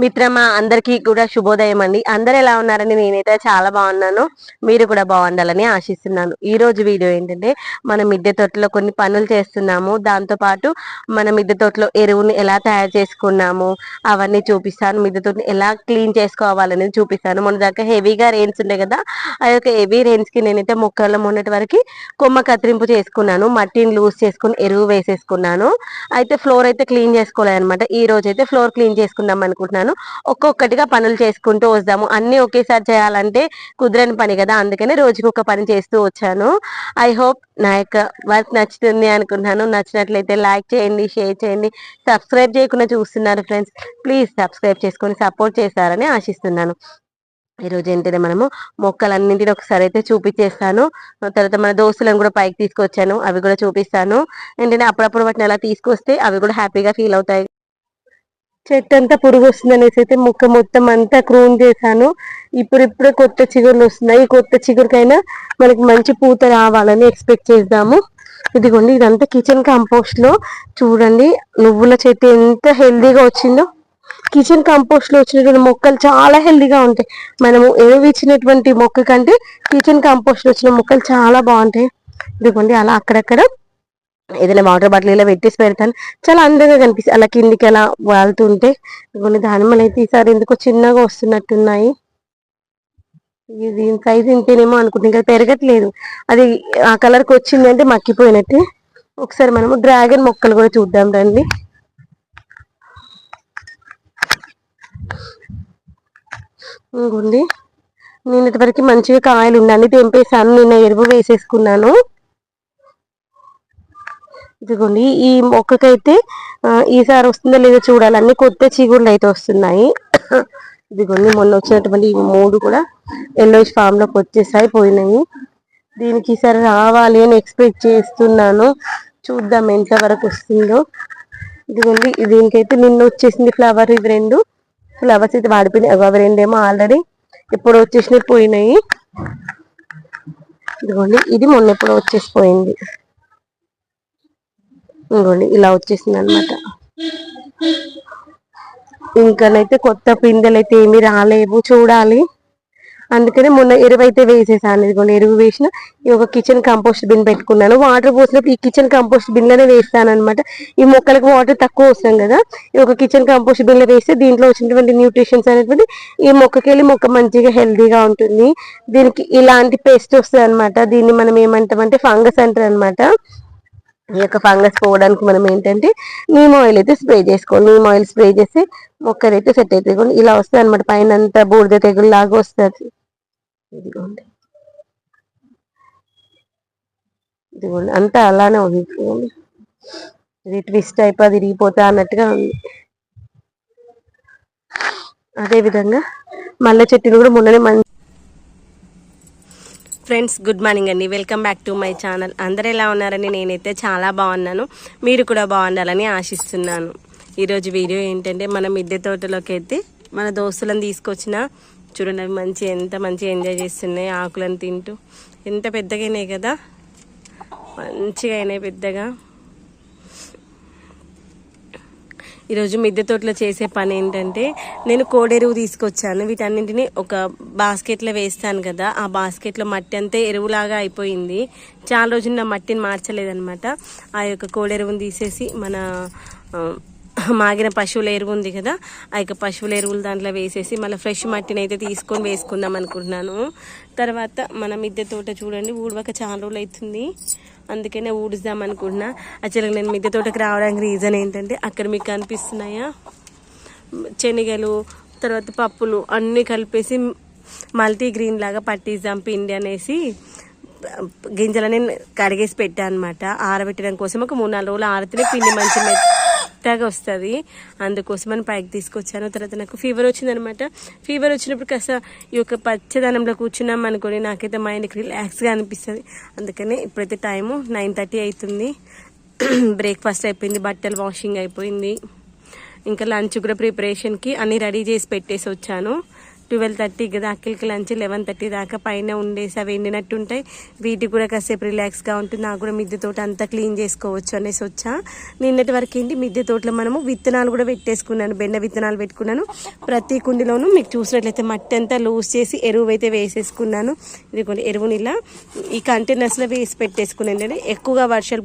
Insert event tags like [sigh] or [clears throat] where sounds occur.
మిత్రమా అందరికీ కూడా శుభోదయం అండి. అందరు ఎలా ఉన్నారని నేనైతే చాలా బాగున్నాను. మీరు కూడా బాగుండాలని ఆశిస్తున్నాను. ఈ రోజు వీడియో ఏంటంటే మన మిద్దె తోటలో కొన్ని పనులు చేస్తున్నాము. దాంతో పాటు మన మిద్దె తోటలో ఎరువుని ఎలా తయారు చేసుకున్నాము అవన్నీ చూపిస్తాను. మిద్దె తోటని ఎలా క్లీన్ చేసుకోవాలనేది చూపిస్తాను. మొన్న దాకా హెవీగా రెయిన్స్ ఉండే కదా ఆ యొక్క హెవీ రెయిన్స్కి నేనైతే మొక్కల్లో మొన్నటి వరకు కొమ్మ కత్తిరింపు చేసుకున్నాను. మట్టిని లూజ్ చేసుకుని ఎరువు వేసేసుకున్నాను. అయితే ఫ్లోర్ అయితే క్లీన్ చేసుకోలేదు అనమాట ఈ రోజు అయితే ఫ్లోర్ క్లీన్ చేసుకుందాం అనుకుంటున్నాను. ఒక్కొక్కటిగా పనులు చేసుకుంటూ వస్తాము. అన్నీ ఒకేసారి చేయాలంటే కుదరని పని కదా. అందుకనే రోజుకి ఒక పని చేస్తూ వచ్చాను. ఐ హోప్ నా యొక్క వర్క్ నచ్చుతుంది అనుకుంటున్నాను. నచ్చినట్లయితే లైక్ చేయండి షేర్ చేయండి సబ్స్క్రైబ్ చేయకుండా చూస్తున్నారు ఫ్రెండ్స్ ప్లీజ్ సబ్స్క్రైబ్ చేసుకొని సపోర్ట్ చేస్తారని ఆశిస్తున్నాను. ఈరోజు ఏంటంటే మనము మొక్కలన్నింటిని ఒకసారి అయితే చూపించేస్తాను. తర్వాత మన దోస్తులను కూడా పైకి తీసుకొచ్చాను. అవి కూడా చూపిస్తాను. ఏంటంటే అప్పుడప్పుడు వాటిని అలా తీసుకొస్తే అవి కూడా హ్యాపీగా ఫీల్ అవుతాయి. చెట్టు అంతా పురుగు వస్తుంది అనేసి అయితే మొక్క మొత్తం అంతా క్రూన్ చేశాను. ఇప్పుడు ఇప్పుడే కొత్త చిగురులు వస్తున్నాయి. ఈ కొత్త చిగురికైనా మనకి మంచి పూత రావాలని ఎక్స్పెక్ట్ చేద్దాము. ఇదిగోండి ఇదంతా కిచెన్ కంపోస్ట్లో. చూడండి నువ్వుల చెట్టు ఎంత హెల్దీగా వచ్చిందో. కిచెన్ కంపోస్ట్లో వచ్చినటువంటి మొక్కలు చాలా హెల్దీగా ఉంటాయి. మనము ఏవి ఇచ్చినటువంటి మొక్క కంటే కిచెన్ కంపోస్ట్లో వచ్చిన మొక్కలు చాలా బాగుంటాయి. ఇదిగోండి అలా అక్కడక్కడ ఏదైనా వాటర్ బాటిల్ ఇలా పెట్టేసి పెడతాను. చాలా అందంగా కనిపిస్తుంది. అలా కిందికి అలా వాళ్తుంటే కొన్ని దానిమ్మలు అయితే ఈసారి ఎందుకో చిన్నగా వస్తున్నట్టున్నాయి. ఇది దీని సైజ్ ఇంతేనేమో అనుకుంటే ఇంకా పెరగట్లేదు. అది ఆ కలర్కి వచ్చింది అంటే మక్కిపోయినట్టే. ఒకసారి మనము డ్రాగన్ మొక్కలు కూడా చూద్దాం రండి. ఇంకోండి నేను ఇంతవరకు మంచిగా కాయలు ఉండండి తెంపేసాను. నిన్న ఎరువు వేసేసుకున్నాను. ఇదిగోండి ఈ మొక్కకైతే ఈసారి వస్తుందో లేదో చూడాలి. అన్ని కొత్త చిగుళ్ళు అయితే వస్తున్నాయి. ఇదిగోండి మొన్న వచ్చినటువంటి ఈ మూడు కూడా ఎల్లోయిష్ ఫామ్లోకి వచ్చేసాయి పోయినాయి. దీనికి ఈసారి రావాలి అని ఎక్స్పెక్ట్ చేస్తున్నాను. చూద్దాం ఎంత వరకు వస్తుందో. ఇదిగోండి దీనికైతే నిన్న వచ్చేసింది ఫ్లవర్ ఇవి రెండు. ఫ్లవర్స్ అయితే వాడిపోయినాయి. అవి రెండేమో ఆల్రెడీ ఎప్పుడు వచ్చేసినాయి పోయినాయి. ఇదిగోండి ఇది మొన్న ఎప్పుడో వచ్చేసిపోయింది. ఇంకోండి ఇలా వచ్చేసింది అనమాట ఇంకానైతే కొత్త పిందెలు అయితే ఏమి రాలేవు చూడాలి. అందుకనే మొన్న ఎరువు అయితే వేసేసాను ఇదిగోండి ఎరువు వేసిన. ఈ ఒక కిచెన్ కంపోస్ట్ బిన్ పెట్టుకున్నాను. వాటర్ పోసినప్పుడు ఈ కిచెన్ కంపోస్ట్ బిన్లోనే వేస్తాను అనమాట ఈ మొక్కలకు వాటర్ తక్కువ వస్తాం కదా ఈ ఒక కిచెన్ కంపోస్ట్ బిన్లో వేస్తే దీంట్లో వచ్చినటువంటి న్యూట్రిషన్స్ అనేటువంటి ఈ మొక్కకి వెళ్ళి మొక్క మంచిగా హెల్దీగా ఉంటుంది. దీనికి ఇలాంటి పేస్ట్ వస్తుంది అనమాట దీన్ని మనం ఏమంటామంటే ఫంగస్ అంటారు అనమాట ఈ యొక్క ఫంగస్ పోవడానికి మనం ఏంటంటే నీమ్ ఆయిల్ అయితే స్ప్రే చేసుకోవాలి. నీమ్ ఆయిల్ స్ప్రే చేసి మొక్కలు అయితే సెట్ అయితే ఇలా వస్తుంది అనమాట పైన అంతా బూడిద తెగులు లాగా వస్తుంది. ఇదిగోండి. ఇదిగోండి అంతా అలానే ఉంది. ఇది ట్విస్ట్ అయిపోయి తిరిగిపోతా విరిగిపోతా అన్నట్టుగా ఉంది. అదేవిధంగా మల్లె చెట్టుని కూడా మొన్ననే మంచి ఫ్రెండ్స్ గుడ్ మార్నింగ్ అండి. Welcome back to my channel. అందరు ఎలా ఉన్నారని నేనైతే చాలా బాగున్నాను. మీరు కూడా బాగుండాలని ఆశిస్తున్నాను. ఈరోజు వీడియో ఏంటంటే మన మిద్దె తోటలోకి అయితే మన దోస్తులను తీసుకొచ్చిన చూడండి అవి మంచి ఎంత మంచి ఎంజాయ్ చేస్తున్నాయి ఆకులను తింటూ. ఎంత పెద్దగా అయినాయి కదా? మంచిగా అయినాయి పెద్దగా. ఈరోజు మిద్దె తోటలో చేసే పని ఏంటంటే నేను కోడెరువు తీసుకొచ్చాను. వీటన్నింటిని ఒక బాస్కెట్లో వేస్తాను కదా ఆ బాస్కెట్లో మట్టి అంతా ఎరువులాగా అయిపోయింది. చాలా రోజులు నా మట్టిని మార్చలేదనమాట ఆ యొక్క కోడెరువుని తీసేసి మన మాగిన పశువుల ఎరువు ఉంది కదా ఆ యొక్క పశువుల ఎరువులు దాంట్లో వేసేసి మళ్ళీ ఫ్రెష్ మట్టిని అయితే తీసుకొని వేసుకుందాం అనుకుంటున్నాను. తర్వాత మన మిద్దె తోట చూడండి ఊడవక చాలా రోజులు అవుతుంది. అందుకనే ఊడుద్దాం అనుకుంటున్నా. యాక్చువల్గా నేను మిద్దె తోటకి రావడానికి రీజన్ ఏంటంటే అక్కడ మీకు కనిపిస్తున్నాయా? శనగలు తర్వాత పప్పులు అన్నీ కలిపేసి మల్టీ గ్రీన్ లాగా పట్టిద్దాం పిండి అనేసి గింజలని కడిగేసి పెట్టాను అనమాట ఆరబెట్టడం కోసం ఒక మూడు నాలుగు రోజులు ఆరితేనే పిండి మంచి మెత్తగా వస్తుంది. అందుకోసమని పైకి తీసుకొచ్చాను. తర్వాత నాకు ఫీవర్ వచ్చిందనమాట. ఫీవర్ వచ్చినప్పుడు కాస్త ఈ యొక్క పచ్చదనంలో కూర్చున్నాం అనుకోని నాకైతే మైండ్కి రిలాక్స్గా అనిపిస్తుంది. అందుకనే ఇప్పుడైతే టైము నైన్ థర్టీ అవుతుంది బ్రేక్ఫాస్ట్ [clears throat] అయిపోయింది బట్టలు వాషింగ్ అయిపోయింది. ఇంకా లంచ్ కూడా ప్రిపరేషన్కి అన్నీ రెడీ చేసి పెట్టేసి వచ్చాను. ట్వెల్వ్ థర్టీ కదా అక్కడికి లంచ్ లెవెన్ థర్టీ దాకా పైన ఉండేసి అవి ఎండినట్టు ఉంటాయి వీటికి కూడా కాసేపు రిలాక్స్గా ఉంటుంది. నాకు కూడా మిద్దె తోట అంతా క్లీన్ చేసుకోవచ్చు అనేసి వచ్చా. నిన్నటి వరకు ఏంటి మిద్దె తోటలో మనము విత్తనాలు కూడా పెట్టేసుకున్నాను. బెండ విత్తనాలు పెట్టుకున్నాను. ప్రతి కుండీలోనూ మీకు చూసినట్లయితే మట్టి అంతా లూజ్ చేసి ఎరువు అయితే వేసేసుకున్నాను. ఇది కొన్ని ఎరువుని ఇలా ఈ కంటైనర్స్లో వేసి పెట్టేసుకున్నాను. ఎక్కువగా వర్షాలు